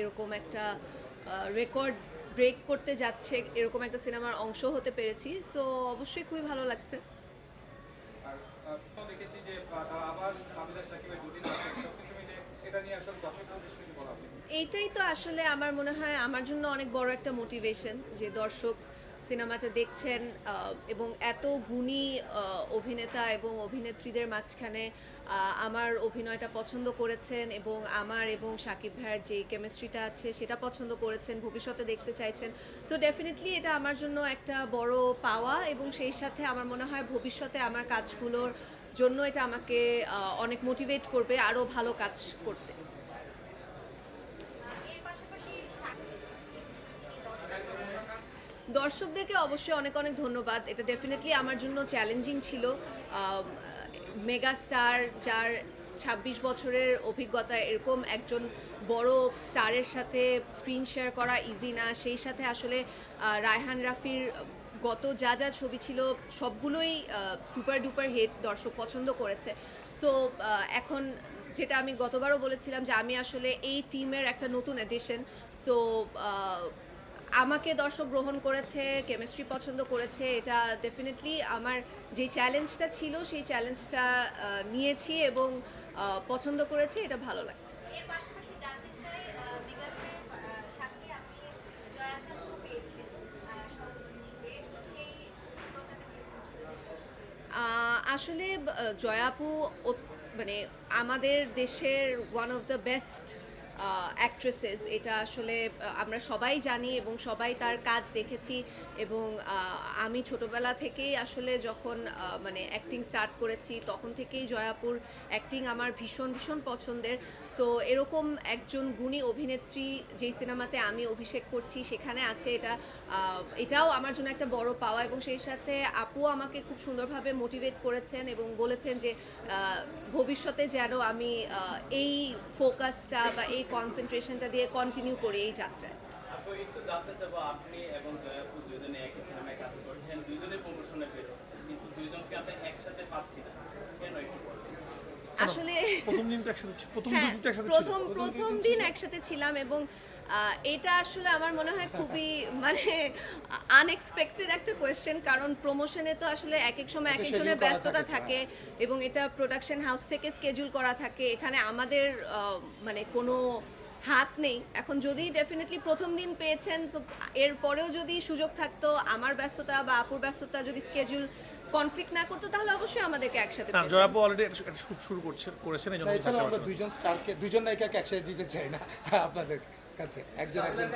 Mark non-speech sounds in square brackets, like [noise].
এরকম একটা record break করতে যাচ্ছে এরকম একটা সিনেমার অংশ হতে পেরেছি। সো অবশ্যই খুবই ভালো লাগছে। দেখেছি যে আবার এইটাই তো আসলে আমার মনে হয় আমার জন্য অনেক বড় একটা মোটিভেশন যে দর্শক সিনেমাটা দেখছেন এবং এত গুণী অভিনেতা এবং অভিনেত্রীদের মাঝখানে আমার অভিনয়টা পছন্দ করেছেন এবং আমার এবং সাকিব ভাইয়ের যে কেমিস্ট্রিটা আছে সেটা পছন্দ করেছেন, ভবিষ্যতে দেখতে চাইছেন। সো ডেফিনেটলি এটা আমার জন্য একটা বড় পাওয়া এবং সেই সাথে আমার মনে হয় ভবিষ্যতে আমার কাজগুলোর জন্য এটা আমাকে অনেক মোটিভেট করবে আরও ভালো কাজ করতে। দর্শকদেরকে অবশ্যই অনেক অনেক ধন্যবাদ। এটা ডেফিনেটলি আমার জন্য চ্যালেঞ্জিং ছিল। মেগা স্টার যার ছাব্বিশ বছরের অভিজ্ঞতা এরকম একজন বড় স্টারের সাথে স্ক্রিন শেয়ার করা ইজি না। সেই সাথে আসলে রায়হান রাফির গত যা যা ছবি ছিল সবগুলোই সুপার ডুপার হিট দর্শক পছন্দ করেছে। সো এখন যেটা আমি গতবারও বলেছিলাম যে আমি আসলে এই টিমের একটা নতুন এডিশন সো আমাকে দর্শক গ্রহণ করেছে কেমিস্ট্রি পছন্দ করেছে এটা ডেফিনেটলি আমার যে চ্যালেঞ্জটা ছিল সেই চ্যালেঞ্জটা নিয়েছি এবং পছন্দ করেছি এটা ভালো লাগছে। আসলে জয়াপু মানে আমাদের দেশের one of the best actresses এটা আসলে আমরা সবাই জানি এবং সবাই তার কাজ দেখেছি এবং আমি ছোটবেলা থেকেই আসলে যখন মানে অ্যাক্টিং স্টার্ট করেছি, তখন থেকেই জয়াপুর অ্যাক্টিং আমার ভীষণ ভীষণ পছন্দের। সো এরকম একজন গুণী অভিনেত্রী যেই সিনেমাতে আমি অভিষেক করছি, সেখানে আছে এটা এটাও আমার জন্য একটা বড় পাওয়া এবং সেই সাথে আপু আমাকে খুব সুন্দরভাবে মোটিভেট করেছেন এবং বলেছেন যে ভবিষ্যতে যেন আমি এই ফোকাসটা বা এই কনসেন্ট্রেশনটা দিয়ে কন্টিনিউ করি এই যাত্রায়। আপনি এবং জয়াপুর দুজনে একই সিনেমায় কাজ করছেন দুজনে প্রমোশনে বের হচ্ছেন কিন্তু দুইজনকে আমরা একসাথে পাচ্ছি না কেন একটু বলবেন আসলে প্রথম একসাথে প্রথম হ্যাঁ একসাথে প্রথম প্রথম দিন একসাথে ছিলাম এবং এটা আসলে আমার মনে হয় খুবই [laughs] মানে আনএক্সপেক্টেড একটা কোয়েশ্চেন কারণ প্রমোশনে তো আসলে এক এক সময় এক একজনের ব্যস্ততা থাকে, থাকে এবং এটা প্রোডাকশন হাউস থেকে স্কেজুল করা থাকে। এখানে আমাদের মানে কোনো হাত নেই। এখন যদি ডেফিনেটলি প্রথম দিন পেয়েছেন এরপরেও যদি সুযোগ থাকতো আমার ব্যস্ততা বা আপুর ব্যস্ততা যদি স্কেজুল কনফ্লিক্ট না করতো তাহলে অবশ্যই আমাদেরকে একসাথে না। জয়াপু অলরেডি একটা শুট শুরু করছে করেছেন এই জন্য আমরা দুইজন স্টারকে দুইজন নায়িকাকে একসাথে দিতে চাই না আপনাদের কাছে একজন একজন